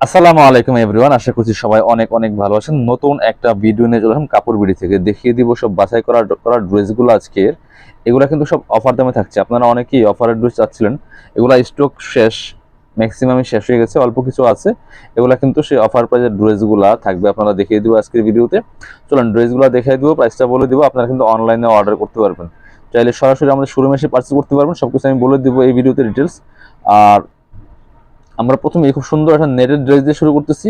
আসসালামু আলাইকুম এভরিওয়ান, আশা করছি সবাই অনেক অনেক ভালো আছেন। নতুন একটা ভিডিও নিয়ে চলে আসলাম কাপড় বিড়ি থেকে। দেখিয়ে দিব সব বাছাই করা করা ড্রেসগুলো আজকের। এগুলো কিন্তু সব অফার দামে থাকছে। আপনারা অনেকেই অফারের ড্রেস চাচ্ছিলেন। এগুলো স্টক শেষ ম্যাক্সিমামই শেষ হয়ে গেছে, অল্প কিছু আছে। এগুলো কিন্তু সেই অফার প্রাইজের ড্রেসগুলো থাকবে। আপনারা দেখিয়ে দিব আজকের ভিডিওতে। চলুন, ড্রেসগুলো দেখিয়ে দিব প্রাইসটা বলে দিব। আপনারা কিন্তু অনলাইনে অর্ডার করতে পারবেন। চাইলে সরাসরি আমাদের শোরুমে এসে পার্চেস করতে পারবেন। সবকিছু আমি বলে দিব এই ভিডিওতে ডিটেলস আর আমরা প্রথমে খুব সুন্দর একটা নেটের ড্রেস দিয়ে শুরু করতেছি।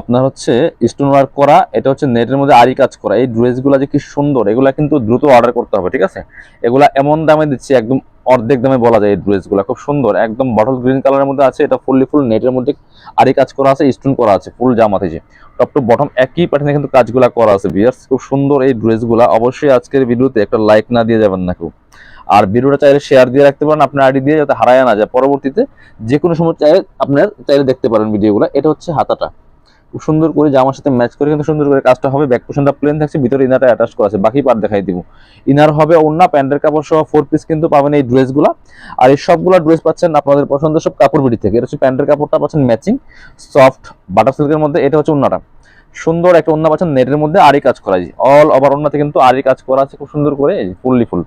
আপনার হচ্ছে স্টোন ওয়ার্ক করা, এটা হচ্ছে নেটের মধ্যে আরি কাজ করা। এই ড্রেসগুলো যে কি সুন্দর, এগুলা কিন্তু দ্রুত অর্ডার করতে হবে, ঠিক আছে? এগুলা এমন দামে দিচ্ছি, একদম অর্ধেক দামে বলা যায় এই ড্রেসগুলো খুব সুন্দর, একদম বটল গ্রিন কালারের মধ্যে আছে, এটা ফুললি ফুল নেটের মধ্যে আরি কাজ করা আছে স্টোন করা আছে ফুল জামাতে যে। টপ টু বটম একই প্যাটার্নে কিন্তু কাজগুলা করা আছে বিয়ার্স খুব সুন্দর এই ড্রেসগুলা অবশ্যই আজকের ভিডিওতে একটা লাইক না দিয়ে যাবেন না কেউ। আর ভিডিওটা চাইলে শেয়ার দিয়ে রাখতে পারেন, আপনার আইডি দিয়ে যাতে হারায় না যায়। পরবর্তীতে যে কোনো সময় চাইলে আপনার চাইলে দেখতে পারেন ভিডিওগুলো। এটা হচ্ছে হাতাটা। খুব সুন্দর করে জামার সাথে ম্যাচ করে কিন্তু সুন্দর করে কাজটা হবে। ব্যাক পোর্শনটা প্লেন থাকছে, ভিতরে ইনারটা অ্যাটাচ করা আছে। বাকি পার্ট দেখাই দিব। ইনার হবে অন্য প্যান্টের কাপড় সহ ফোর পিস কিন্তু পাবেন এই ড্রেসগুলো আর এই সবগুলো ড্রেস পাচ্ছেন আপনাদের পছন্দের সব কাপড় বিড়ি থেকে। এটা হচ্ছে প্যান্টের কাপড়টা পাচ্ছেন ম্যাচিং সফট বাটার সিল্কের মধ্যে। এটা হচ্ছে অন্যটা সুন্দর একটা অন্য পাচ্ছেন নেটের মধ্যে আরই কাজ করা। যায় অল ওভার অন্যতে কিন্তু আরই কাজ করা আছে। খুব সুন্দর করে ফুললি ফুল।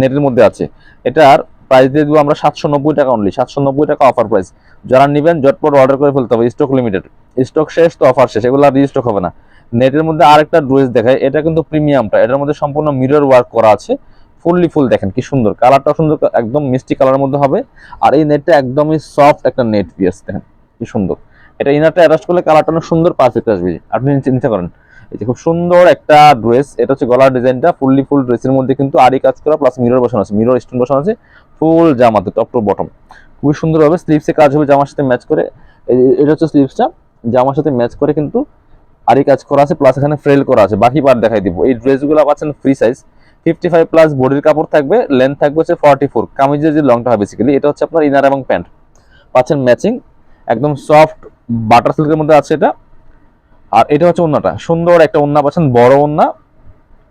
নেটের মধ্যে আছে। এটার প্রাইস দিয়ে দেবো আমরা সাতশো নব্বই টাকা অনলি সাতশো নব্বই টাকা অফার প্রাইস যারা নেবেন জটপট অর্ডার করে ফেলতে হবে স্টক লিমিটেড স্টক শেষ তো অফার শেষ, এগুলো রিস্টক হবে না। নেটের মধ্যে আরেকটা ড্রেস দেখায় এটা কিন্তু প্রিমিয়ামটা এটার মধ্যে সম্পূর্ণ মিরর ওয়ার্ক করা আছে। ফুললি ফুল দেখেন কি সুন্দর। কালারটা সুন্দর, একদম মিষ্টি কালারের মধ্যে হবে। আর এই নেটটা একদমই সফট একটা নেট পিয়াস দেখেন কি সুন্দর। এটা ইনারটা অ্যাটাচ করলে কালারটা অনেক সুন্দর পারফেক্ট আসবে। আপনি চিন্তা করেন এই যে খুব সুন্দর একটা ড্রেস এটা হচ্ছে গলার ডিজাইনটা ফুললি ফুল ড্রেসের মধ্যে কিন্তু আরি কাজ করা প্লাস মিরর বসানো আছে মিরর স্টোন বসানো আছে ফুল জামাতে টপ টু বটম খুবই সুন্দর হবে স্লিভসে কাজ হবে, জামার সাথে ম্যাচ করে এটা হচ্ছে স্লিভসটা জামার সাথে ম্যাচ করে কিন্তু আরি কাজ করা আছে প্লাস এখানে ফ্রেল করা আছে, বাকি পার্ট দেখাই দিব। এই ড্রেসগুলো পাচ্ছেন free size fifty five plus বডির কাপড় থাকবে লেন্থ থাকবে হচ্ছে ফর্টি ফোর কামিজের যে লংটা হয় বেসিক্যালি এটা হচ্ছে আপনার ইনার এবং প্যান্ট পাচ্ছেন ম্যাচিং একদম সফট বাটার সিল্কের মধ্যে আছে এটা। আর এটা হচ্ছে ওন্নাটা সুন্দর একটা ওন্না পাচ্ছেন, বড় ওন্না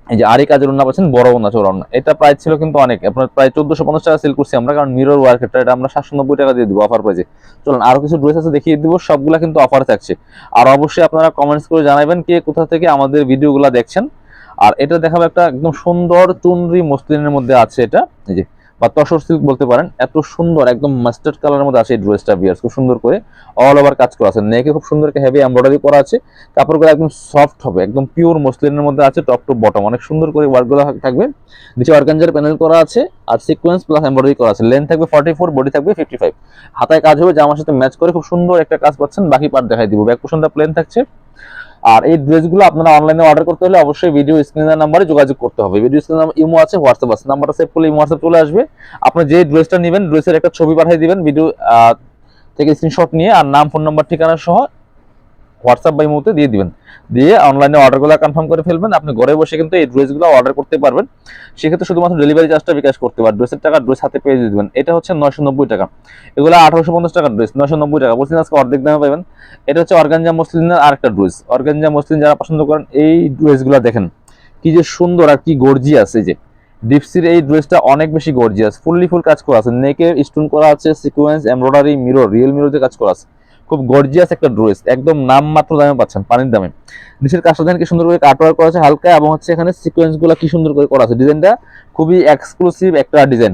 এই যে আরি কাজের ওন্না পাচ্ছেন, বড় ওন্না চোর ওন্না এটা প্রাইস ছিল কিন্তু অনেক। আপনার প্রায় চোদ্দশো পঞ্চাশ টাকা সেল করছি আমরা, কারণ মিরর ওয়ার্ক এটা এটা আমরা সাতশো নব্বই টাকা দিয়ে দিব অফার প্রাইজে চলুন, আরও কিছু ড্রেস আছে দেখিয়ে দিব, সবগুলা কিন্তু অফার থাকছে। আর অবশ্যই আপনারা কমেন্টস করে জানাবেন কে কোথা থেকে আমাদের ভিডিওগুলো দেখছেন। আর এটা দেখাবো একটা একদম সুন্দর চুনরি মসলিনের মধ্যে আছে এটা। এই যে বা তসর সিল্ক বলতে পারেন, এত সুন্দর, একদম মাস্টার্ড কালারের মধ্যে আছে এই ড্রেসটা বিয়ার্স খুব সুন্দর করে অল ওভার কাজ করা আছে। নেকে খুব সুন্দর একটা হেভি এমব্রয়ডারি করা আছে। কাপড়গুলো একদম সফট হবে, একদম পিওর মসলিনের মধ্যে আছে টপ টু বটম অনেক সুন্দর করে ওয়ার্কগুলো থাকবে। নিচে অর্গানজার প্যানেল করা আছে, আর সিকোয়েন্স প্লাস এমব্রয়ডারি করা আছে। লেন্থ থাকবে ফর্টি ফোর বডি থাকবে ফিফটি ফাইভ হাতায় কাজ হবে, জামার সাথে ম্যাচ করে খুব সুন্দর একটা কাজ পাচ্ছেন, বাকি পার্ট দেখাই দিব। ব্যাক পোর্শনটা প্লেন থাকছে। আর এই ড্রেসগুলো আপনারা অনলাইনে অর্ডার করতে হলে অবশ্যই ভিডিও স্ক্রিনের নাম্বারে যোগাযোগ করতে হবে। ভিডিও স্ক্রিন ইমো আছে হোয়াটসঅ্যাপ আছে নাম্বারটা সেভ করলে ইমো হোয়াটসঅ্যাপ চলে আসবে। আপনি যে ড্রেসটা নেবেন ড্রেসের একটা ছবি পাঠিয়ে দিবেন ভিডিও থেকে স্ক্রিনশট নিয়ে, আর নাম ফোন নাম্বার ঠিকানা সহ হোয়াটসঅ্যাপ বা ইমোতে দিয়ে দিবেন। দিয়ে অনলাইনে অর্ডারগুলো কনফার্ম করে ফেলবেন। আপনি ঘরে বসে কিন্তু এই ড্রেসগুলো অর্ডার করতে পারবেন। সেক্ষেত্রে শুধুমাত্র ডেলিভারি চার্জটা বিকাশ করতে পারবেন। ড্রেসের টাকা ড্রেস হাতে পেয়ে দেবেন। এটা হচ্ছে নয়শো নব্বই টাকা। এগুলো আঠারোশো পঞ্চাশ টাকার ড্রেস নয়শো নব্বই টাকা। বলছেন আজকে অর্ধেক দামে পাবেন এটা হচ্ছে অর্গানজা মসলিনের আরেকটা ড্রেস অর্গানজা মসলিন যারা পছন্দ করেন, এই ড্রেসগুলো দেখেন। কি যে সুন্দর আর কি গর্জিয়াস আছে যে। ডিপসির এই ড্রেসটা অনেক বেশি গর্জিয়াস ফুললি ফুল কাজ করা আছে। নেকে স্টোন করা আছে sequence embroidery mirror real mirror দিয়ে কাজ করা আছে। খুব গর্জিয়াস একটা ড্রেস একদম নাম মাত্র দামে পাচ্ছেন, পানির দামে। নিচের কাজটা দেখেন কি সুন্দর করে কাটওয়ার্ক করা আছে, হালকা এবং হচ্ছে এখানে সিকোয়েন্সগুলো কি সুন্দর করে করা আছে। ডিজাইনটা খুবই এক্সক্লুসিভ একটা ডিজাইন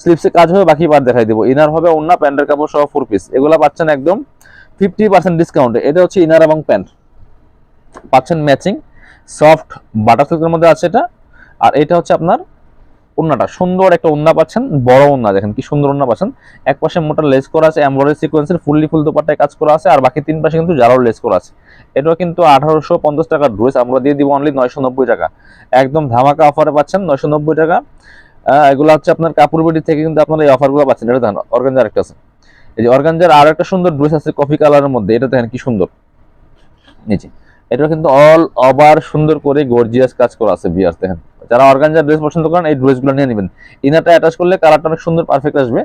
স্লিপসে কাজ হবে, বাকি পার্ট দেখাই দেবো। ইনার হবে অন্য প্যান্টের কাপড় সহ ফোর পিস এগুলো পাচ্ছেন একদম ফিফটি পার্সেন্ট ডিসকাউন্টে এটা হচ্ছে ইনার এবং প্যান্ট পাচ্ছেন ম্যাচিং সফট বাটার সিল্কের মধ্যে আছে এটা। আর এটা হচ্ছে আপনার ওন্নাটা সুন্দর একটা ওন্না পাচ্ছেন, বড় ওন্না দেখেন, কি সুন্দর ওন্না পাচ্ছেন। এক পাশে মোটা লেস করা আছে, এমব্রয়ডারি সিকোয়েন্সের ফুললি ফুল দোপাটায় কাজ করা আছে, আর বাকি তিন পাশে কিন্তু জারো লেস করা আছে। এটাও কিন্তু আঠারোশো পঞ্চাশ টাকার ড্রেস, আমরা দিয়ে দিব অনলি নয়শো নব্বই টাকা। একদম ধামাকা অফারে পাচ্ছেন, নয়শো নব্বই টাকা। এগুলো হচ্ছে আপনার কাপড় বিডি থেকে কিন্তু আপনারা এই অফারগুলো পাচ্ছেন। এটা দেখেন অর্গানজার একটা আছে। এই যে অর্গানজার আর একটা সুন্দর ড্রেস আছে, কফি কালারের মধ্যে, এটা দেখেন কি সুন্দর। নিচে এটা কিন্তু অল ওভার সুন্দর করে গর্জিয়াস কাজ করা আছে বিয়ার দেখেন। যারা অর্গানজার ড্রেস পছন্দ করেন, এই ড্রেসগুলো নিয়ে নেবেন। ইনারটা অ্যাটাচ করলে কালারটা অনেক সুন্দর পারফেক্ট আসবে।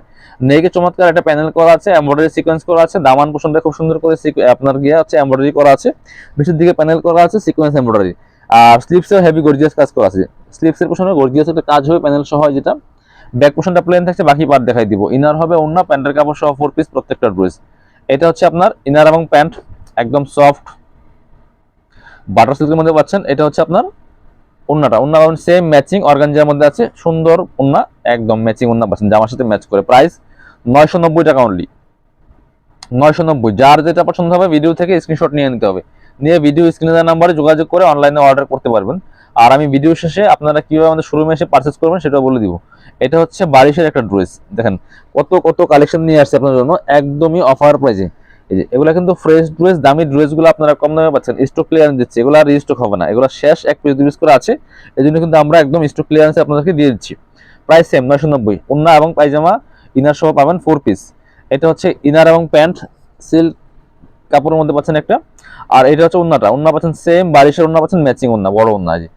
নেকে চমৎকার একটা প্যানেল করা আছে এমব্রয়ডারি সিকোয়েন্স করা আছে, দামান পোষণটা খুব সুন্দর করে আপনার গিয়ে আছে এমব্রয়ডারি করা আছে। নিচের দিকে প্যানেল করা আছে সিকোয়েন্স এমব্রয়ডারি আর স্লিপসেও হেভি গর্জিয়াস কাজ করা আছে। স্লিপসের পোষণে গর্জিয়াস একটা কাজ হবে প্যানেল সহ যেটা। ব্যাক পোষণটা প্লেন থাকছে, বাকি পার্ট দেখাই দিব। ইনার হবে অন্য প্যান্টের কাপড় সহ ফোর পিস প্রত্যেকটা ড্রেস এটা হচ্ছে আপনার ইনার এবং প্যান্ট একদম সফট বাটার সিল্কের মধ্যে পাচ্ছেন, এটা হচ্ছে আপনার ওন্নাটা ওন্না সেম ম্যাচিং অর্গানজার মধ্যে আছে, সুন্দর ওন্না একদম ম্যাচিং ওন্না পাচ্ছেন, জামার সাথে ম্যাচ করে। প্রাইস নয়শো নব্বই টাকা অনলি নয়শো নব্বই, যার যেটা পছন্দ হবে ভিডিও থেকে স্ক্রিনশট নিয়ে নিতে হবে। নিয়ে ভিডিও স্ক্রিনে দেওয়া নাম্বারে যোগাযোগ করে অনলাইনে অর্ডার করতে পারবেন। আর আমি ভিডিও শেষে আপনারা কীভাবে আমাদের শোরুমে এসে পারচেস করবেন সেটা বলে দিব। এটা হচ্ছে বারিশের একটা ড্রেস দেখেন। কত কত কালেকশন নিয়ে আসছে আপনার জন্য, একদমই অফার প্রাইসে এই যে, এগুলো কিন্তু ফ্রেশ ড্রেস দামি ড্রেসগুলো আপনারা কম দামে পাচ্ছেন। স্টক ক্লিয়ারেন্স দিচ্ছে, এগুলো আর রিস্টক হবে না। এগুলো শেষ, এক পিস দুই পিস করে আছে। এই জন্য কিন্তু আমরা একদম স্টক ক্লিয়ারেন্সে আপনাদেরকে দিয়ে দিচ্ছি। প্রাইস সেম নয়শো নব্বই। ওন্না এবং পায়জামা ইনার সহ পাবেন ফোর পিস এটা হচ্ছে ইনার এবং প্যান্ট সিল্ক কাপড়ের মধ্যে পাচ্ছেন একটা। আর এটা হচ্ছে ওন্নাটা ওন্না পাচ্ছেন সেম বারিশের ওন্না পাচ্ছেন ম্যাচিং ওন্না বড় ওন্না যে।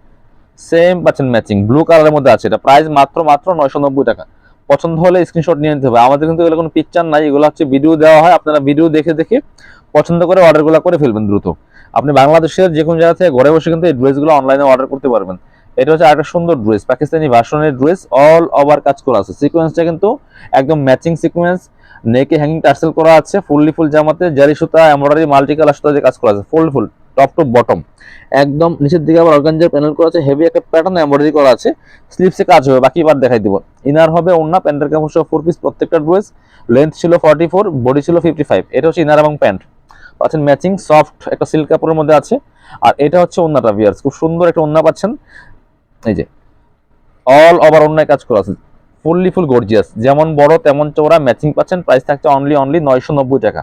সেম পাচ্ছেন ম্যাচিং ব্লু কালারের মধ্যে আছে। এটা প্রাইস মাত্র মাত্র নয়শো নব্বই টাকা। পছন্দ হলে স্ক্রিনশট নিয়ে নিতে হবে। আমাদের কিন্তু এগুলো কোনো পিকচার নাই, এগুলো হচ্ছে ভিডিও দেওয়া হয়। আপনারা ভিডিও দেখে দেখে পছন্দ করে অর্ডারগুলো করে ফেলবেন দ্রুত। আপনি বাংলাদেশের যে কোনো জায়গা থেকে ঘরে বসে কিন্তু এই ড্রেসগুলো অনলাইনে অর্ডার করতে পারবেন। এটা হচ্ছে আরেকটা সুন্দর ড্রেস পাকিস্তানি ভার্সনের ড্রেস অল ওভার কাজ করা আছে। সিকোয়েন্সটা কিন্তু একদম ম্যাচিং সিকোয়েন্স নেকে হ্যাঙ্গিং টার্সেল করা আছে ফুললি ফুল জামাতে, জারি সুতা এমব্রয়ডারি মাল্টি কালার সুতা দিয়ে কাজ করা আছে full full top to bottom একদম নিচের দিকে আবার অর্গানজার প্যানেল করা আছে হেভি একটা প্যাটার্ন এমব্রয়ডারি করা আছে। স্লিপসে কাজ হবে, বাকি বার দেখাই দিব। ইনার হবে ওন্না প্যান্টের কাপড় সহ ফোর পিস প্রত্যেকটা ড্রেস লেন্থ ছিল ফর্টি ফোর বডি ছিল ফিফটি ফাইভ এটা হচ্ছে ইনার এবং প্যান্ট পাচ্ছেন ম্যাচিং সফট একটা সিল্ক কাপড়ের মধ্যে আছে। আর এটা হচ্ছে ওন্নাটা বিয়ার্স খুব সুন্দর একটা ওন্না পাচ্ছেন। এই যে অল ওভার অন্যায় কাজ করা আছে। ফুললি ফুল গর্জিয়াস যেমন বড়, তেমন চওড়া ম্যাচিং পাচ্ছেন। প্রাইস থাকছে অনলি অনলি নয়শো নব্বই টাকা।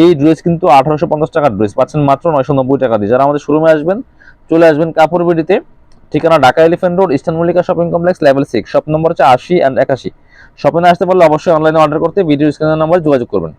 এই ড্রেস কিন্তু আঠারোশো পঞ্চাশ টাকার ড্রেস পাচ্ছেন মাত্র নয়শো নব্বই টাকা দিয়ে। যারা আমাদের শোরুমে আসবেন, চলে আসবেন কাপড় বিডিতে ঠিকানা Dhaka elephant road eastern Mallika shopping complex level six shop number হচ্ছে আশি অ্যান্ড একাশি। শপিং আসতে পারলে অবশ্যই অনলাইনে অর্ডার করতে। ভিডিও স্ক্রিনের নম্বরে যোগাযোগ করবেন।